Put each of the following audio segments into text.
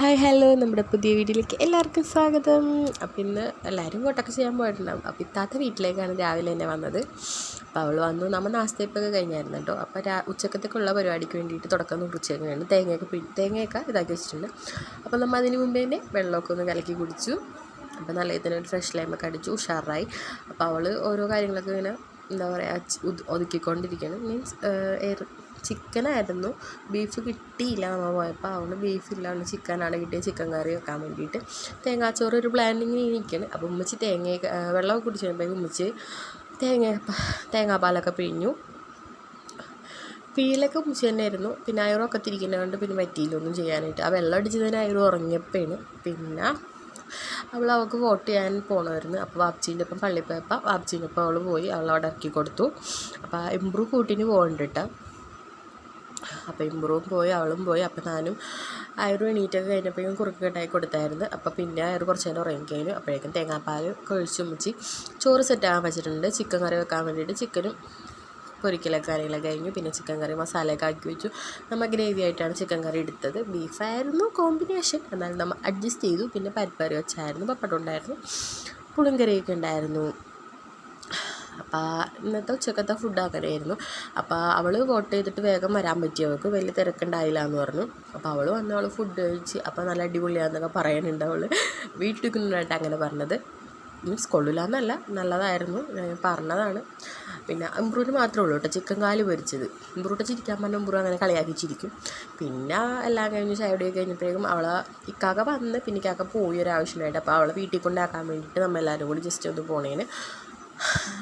Hi hello. നമ്മുടെ പുതിയ വീഡിയോയിലേക്ക് എല്ലാവർക്കും സ്വാഗതം. അപ്പം ഇന്ന് എല്ലാവരും വോട്ടൊക്കെ ചെയ്യാൻ പോയിട്ടുണ്ടാവും. അപ്പോൾ ഇത്താത്ത വീട്ടിലേക്കാണ് രാവിലെ തന്നെ വന്നത്. അപ്പോൾ അവൾ വന്നു. നമ്മൾ നാസ്തയപ്പൊക്കെ കഴിഞ്ഞായിരുന്നു കേട്ടോ. അപ്പോൾ രാ ഉച്ചക്കത്തേക്കുള്ള പരിപാടിക്ക് വേണ്ടിയിട്ട് തുടക്കം കുറിച്ചേക്കാണ് തേങ്ങയൊക്കെ പിടി തേങ്ങയൊക്കെ ഇതാക്കി വെച്ചിട്ടുണ്ട്. അപ്പോൾ നമ്മൾ അതിന് മുമ്പേ തന്നെ വെള്ളമൊക്കെ ഒന്ന് കലക്കി കുടിച്ചു. അപ്പോൾ നല്ല ഇതിന് ഒരു ഫ്രഷ് ലൈമൊക്കെ അടിച്ചു. ഉഷാറായി. അപ്പോൾ അവൾ ഓരോ കാര്യങ്ങളൊക്കെ ഇങ്ങനെ എന്താ പറയുക ഒതുക്കിക്കൊണ്ടിരിക്കുകയാണ്. മീൻസ് എയർ ചിക്കനായിരുന്നു. ബീഫ് കിട്ടിയില്ല നമ്മൾ പോയപ്പോൾ അതുകൊണ്ട് ബീഫില്ലാണ്ട് ചിക്കനാണ് കിട്ടിയത്. ചിക്കൻ കറി വെക്കാൻ വേണ്ടിയിട്ട്. തേങ്ങാച്ചോറ് ഒരു പ്ലാനിങ്ങിൽ ഇരിക്കുകയാണ് അപ്പോൾ ഉമ്മച്ചി തേങ്ങ വെള്ളമൊക്കെ കുടിച്ച് കഴിയുമ്പോൾ ഉമ്മച്ചി തേങ്ങ തേങ്ങാപ്പാലൊക്കെ പിഴിഞ്ഞു. പീലൊക്കെ ഉമ്മച്ചി തന്നെയായിരുന്നു പിന്നെ അയറൊക്കെ തിരിക്കുന്നതുകൊണ്ട് പിന്നെ പറ്റിയില്ല ഒന്നും ചെയ്യാനായിട്ട്. ആ വെള്ളം അടിച്ചതിന് അയറ് ഉറങ്ങിയപ്പോഴാണ്. പിന്നെ അവൾ അവൾക്ക് വോട്ട് ചെയ്യാൻ പോകണമായിരുന്നു അപ്പോൾ വാപ്ചീന്റെ ഒപ്പം പള്ളിപ്പോയപ്പോൾ വാപ്ചീന്റെ ഒപ്പം അവൾ പോയി അവൾ അവിടെ ഇറക്കി കൊടുത്തു. അപ്പോൾ ഇമ്പ്രൂവ് കൂട്ടിന് പോകണ്ടിട്ട് അപ്പോൾ ഇമ്പ്രൂവും പോയി അവളും പോയി. അപ്പോൾ ഞാനും അയറ് എണീറ്റൊക്കെ കഴിഞ്ഞപ്പോഴേക്കും കുറുക്ക് കെട്ടായി കൊടുത്തായിരുന്നു അപ്പോൾ പിന്നെ അയറ് കുറച്ച് നേരം ഉറങ്ങിക്കഴിഞ്ഞു അപ്പോഴേക്കും തേങ്ങാപ്പാൽ കൊഴിച്ച് മുച്ചി ചോറ് സെറ്റാകാൻ വെച്ചിട്ടുണ്ട്. ചിക്കൻ കറി വെക്കാൻ വേണ്ടിയിട്ട് ചിക്കനും പൊരിക്കലൊക്കെ കാര്യങ്ങളൊക്കെ കഴിഞ്ഞു. പിന്നെ ചിക്കൻ കറി മസാലയൊക്കെ ആക്കി വെച്ചു. നമ്മൾ ഗ്രേവി ആയിട്ടാണ് ചിക്കൻ കറി എടുത്തത്. ബീഫായിരുന്നു കോമ്പിനേഷൻ എന്നാലും നമ്മൾ അഡ്ജസ്റ്റ് ചെയ്തു. പിന്നെ പരിപ്പറി വെച്ചായിരുന്നു. പപ്പടം ഉണ്ടായിരുന്നു. പുളിങ്കറിയൊക്കെ ഉണ്ടായിരുന്നു. അപ്പോൾ ഇന്നത്തെ ഉച്ചക്കത്തെ ഫുഡ് അങ്ങനെയായിരുന്നു. അപ്പോൾ അവൾ വോട്ട് ചെയ്തിട്ട് വേഗം വരാൻ പറ്റി. അവൾക്ക് വലിയ തിരക്കുണ്ടായില്ല എന്ന് പറഞ്ഞു. അപ്പോൾ അവൾ വന്ന് അവൾ ഫുഡ് കഴിച്ച് അപ്പോൾ നല്ല അടിപൊളിയാണെന്നൊക്കെ പറയാനുണ്ട് അവൾ വീട്ടിലിരിക്കുന്നതായിട്ട് അങ്ങനെ പറഞ്ഞത്. മീൻസ് കൊള്ളില്ല നല്ലതായിരുന്നു. നല്ലതായിരുന്നു പറഞ്ഞതാണ്. പിന്നെ ഇമ്പ്രൂവിന് മാത്രമേ ഉള്ളൂ കേട്ടോ ചിക്കൻ കാൽ പൊരിച്ചത്. ഇമ്പ്രൂട്ട് ചിരിക്കാൻ പറഞ്ഞ എംബ്രൂ അങ്ങനെ കളിയാക്കി ചിരിക്കും. പിന്നെ എല്ലാം കഴിഞ്ഞ് ചായയുടെ കഴിഞ്ഞപ്പോഴേക്കും അവളെ ഇക്കാക്ക വന്ന് പിന്നെ ഇക്കാക്ക പോയി ഒരു ആവശ്യമായിട്ട് അപ്പോൾ അവളെ വീട്ടിൽ കൊണ്ടാക്കാൻ വേണ്ടിയിട്ട് നമ്മൾ എല്ലാവരും കൂടി ജസ്റ്റ് ഒന്ന് പോണേന്.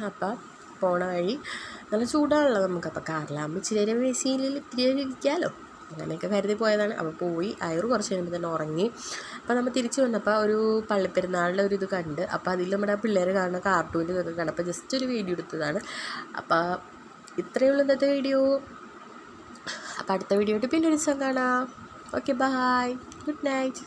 അപ്പം പോണ വഴി നല്ല ചൂടാണല്ലോ നമുക്ക് അപ്പം കാറിലാകുമ്പോൾ ഇച്ചിരി നേരം എ സിയിൽ ഇത്തിരി നേരം ഇരിക്കാമല്ലോ അങ്ങനെയൊക്കെ കരുതി പോയതാണ്. അപ്പോൾ പോയി അയറ് കുറച്ച് കഴിയുമ്പോൾ തന്നെ ഉറങ്ങി. അപ്പോൾ നമ്മൾ തിരിച്ചു വന്നപ്പോൾ ഒരു പള്ളിപ്പെരുന്നാളിന്റെ ഒരു ഇത് കണ്ട്. അപ്പോൾ അതിൽ നമ്മുടെ പിള്ളേർ കാണുന്ന കാർട്ടൂണിൽ ഇതൊക്കെ കണ്ടപ്പോൾ ജസ്റ്റ് ഒരു വീഡിയോ എടുത്തതാണ്. അപ്പോൾ ഇത്രയേ ഉള്ളൂ ഇന്നത്തെ വീഡിയോ അപ്പോൾ അടുത്ത വീഡിയോ ആയിട്ട് പിന്നെ ഒരു ദിവസം കാണാം. Okay bye good night